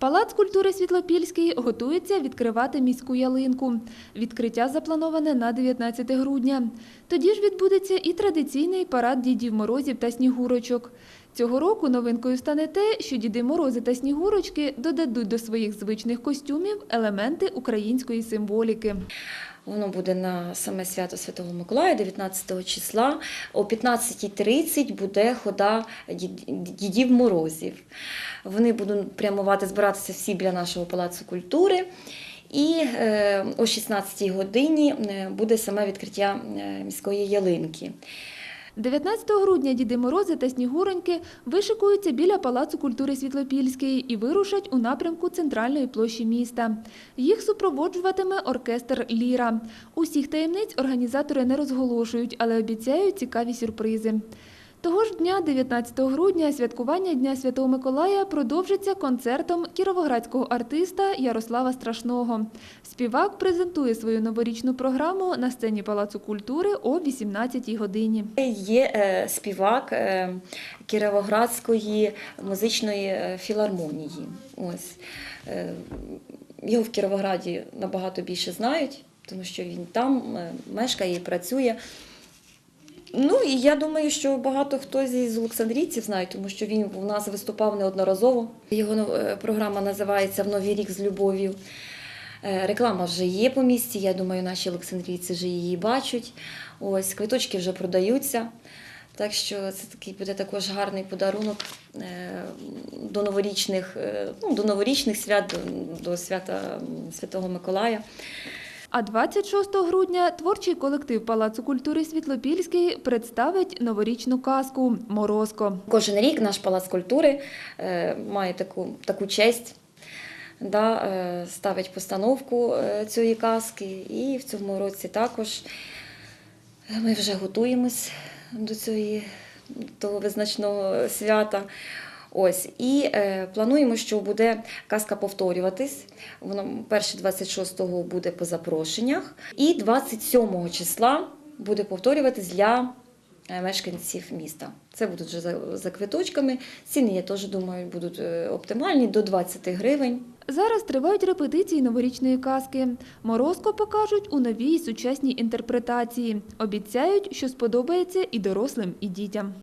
Палац культури Світлопільський готується відкривати міську ялинку. Відкриття заплановане на 19 грудня. Тоді ж відбудеться і традиційний парад дідів морозів та снігурочок. Цього року новинкою стане те, що діди морози та снігурочки додадуть до своїх звичних костюмів елементи української символіки. Воно буде на саме свято Святого Миколая, 19 числа. О 15.30 буде хода дідів морозів. Вони будуть прямувати, збиратися всі біля нашого палацу культури. І е, о 16 годині е, буде саме відкриття е, міської ялинки. 19 грудня Діди Морози та Снігуреньки вишикуються біля Палацу культури Світлопільської і вирушать у напрямку центральної площі міста. Їх супроводжуватиме оркестр Ліра. Усіх таємниць організатори не розголошують, але обіцяють цікаві сюрпризи. Того ж дня, 19 грудня, святкування Дня Святого Миколая продовжиться концертом кіровоградського артиста Ярослава Страшного. Співак презентує свою новорічну програму на сцені Палацу культури о 18-й годині. Є е, співак е, Кіровоградської музичної е, філармонії. Ось. Його в Кіровограді набагато більше знають, тому що він там мешкає і працює. Ну і я думаю, що багато хто з олександрійців знає, тому що він у нас виступав неодноразово. Його е, програма називається В Новий рік з любов'ю. Е, Реклама вже є по місті. Я думаю, наші олександрійці вже її бачать. Ось квиточки вже продаються. Так що це такий буде також гарний подарунок е, до новорічних, ну, до новорічних свят, до свята Святого Миколая. А 26 грудня творчий колектив Палацу культури Світлопільський представить новорічну казку Морозко. Кожен рік наш палац культури е, має таку, таку честь. Да, е, ставить постановку е, цієї казки, і в цьому році також ми вже готуємось до до визначного свята. Ось і е, плануємо, що буде казка повторюватись. Воно перше 26-го буде по запрошеннях, і 27-го числа буде повторюватись для е, мешканців міста. Це будуть вже за, за квиточками. Ціни, я теж думаю, будуть е, оптимальні до 20 гривень. Зараз тривають репетиції новорічної казки. Морозко покажуть у новій сучасній інтерпретації. Обіцяють, що сподобається і дорослим, і дітям.